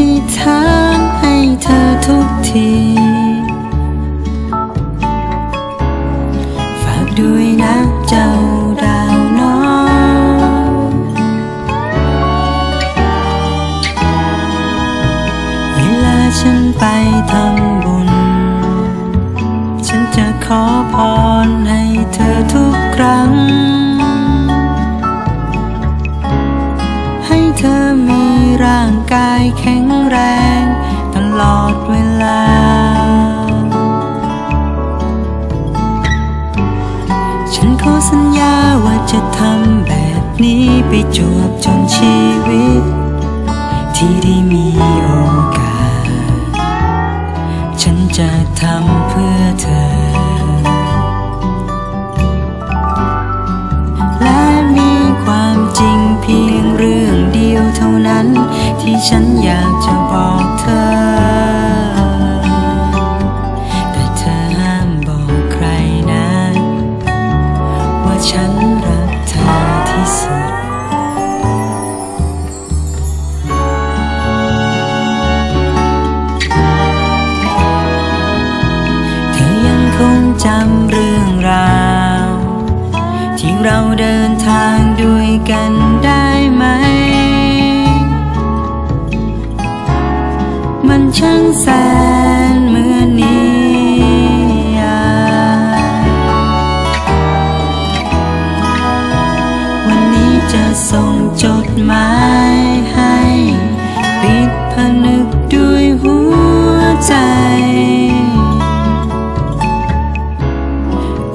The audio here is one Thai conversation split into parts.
ข้างให้เธอทุกที ฝากด้วยนะเจ้าดาวน้องเวลาฉันไปทำบุญ ฉันจะขอพรให้เธอทุกครั้ง ขอสัญญาว่าจะทำแบบนี้ไปจวบจนชีวิต ที่ได้มีโอกาส ฉันจะทำเพื่อเธอ และมีความจริงเพียงเรื่องเดียวเท่านั้น ที่ฉันอยากจะบอกเธอ ฉันรักเธอที่สุด เธอยังคงจำเรื่องราว ที่เราเดินทางด้วยกันได้ไหม มันช่างแสนเหมือนนิ จดหมายให้ปิดผนึกด้วยหัวใจ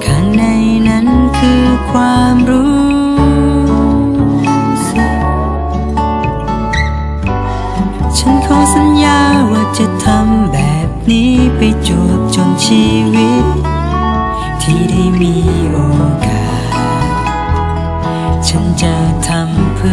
ข้างในนั้นคือความรู้สึกฉันขอสัญญาว่าจะทำแบบนี้ไปจวบจนชีวิต ที่ได้มีโอกาส ฉันจะทำ เ